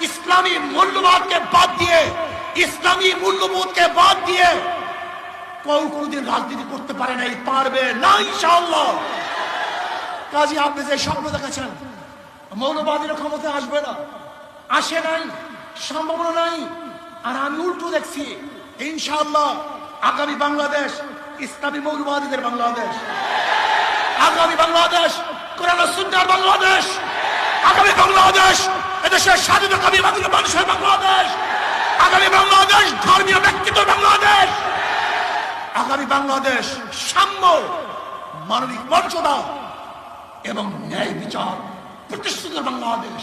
ইসলামী মূল্যবাদকে বাদ দিয়ে, ইসলামী মূল্যবোধকে বাদ দিয়ে কেউ কোনদিন রাজনীতি করতে পারে নাই, পারবে না, ইনশাআল্লাহ। কাজী, আপনি যে স্বপ্ন দেখেছেন, মৌলবাদীর ক্ষমতায় আসবে না, আসে নাই, সম্ভাবনা নাই, আর আমি উল্টো দেখছি, ইনশাআল্লাহ, আগামী বাংলাদেশ, ইসলামী মৌলবাদীদের বাংলাদেশ, আগামী বাংলাদেশ, কোরআন আগামী বাংলাদেশ এদেশের কবি বাংলা মানুষের বাংলাদেশ। আগামী বাংলাদেশ, ধর্মীয় ব্যক্তিত্ব বাংলাদেশ। আগামী বাংলাদেশ, সাম্য, মানবিক মর্যাদা এবং ন্যায় বিচার প্রতিষ্ঠিত বাংলাদেশ।